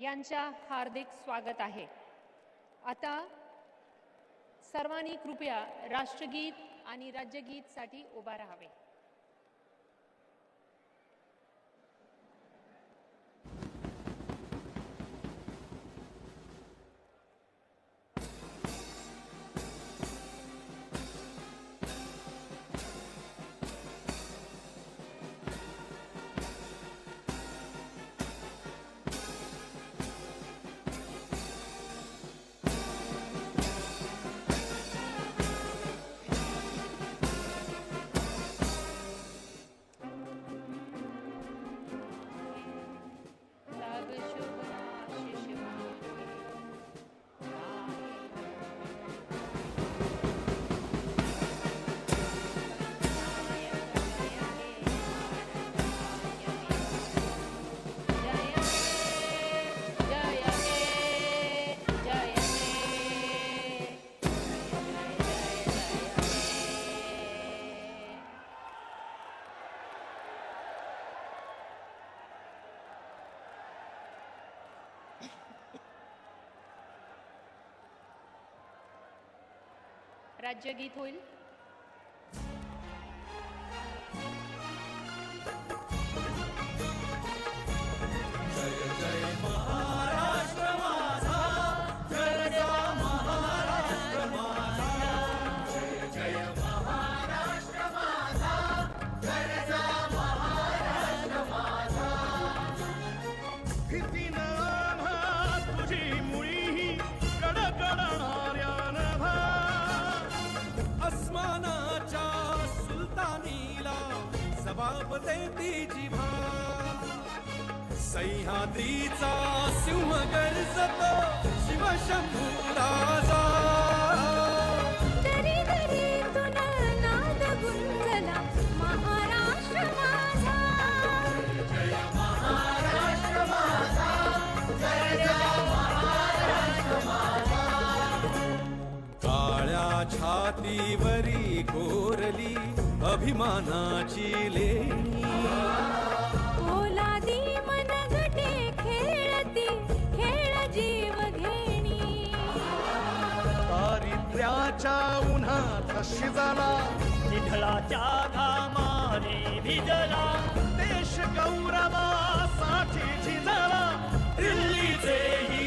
यांच्या हार्दिक स्वागत आहे. आता सर्वांनी कृपया राष्ट्रगीत आणि राज्यगीतसाठी उभा राहावे. राज्यगीत होईल. जबाब देती जिभा सह्याद्रीचा सिंह गरजतो शिवशंभू राजा. दरी दरीतून नाद गुंजला महाराष्ट्र माझा. काळ्या छातीवरी अभिमानाची लेणी. ओलादी मनगटे खेळती खेळ जीव घेणी. दारिद्र्याच्या उन्हात शिजाला विठ्ठलाच्या घामाने भिजला देश गौरवासाठी झिजला दिल्लीचे ही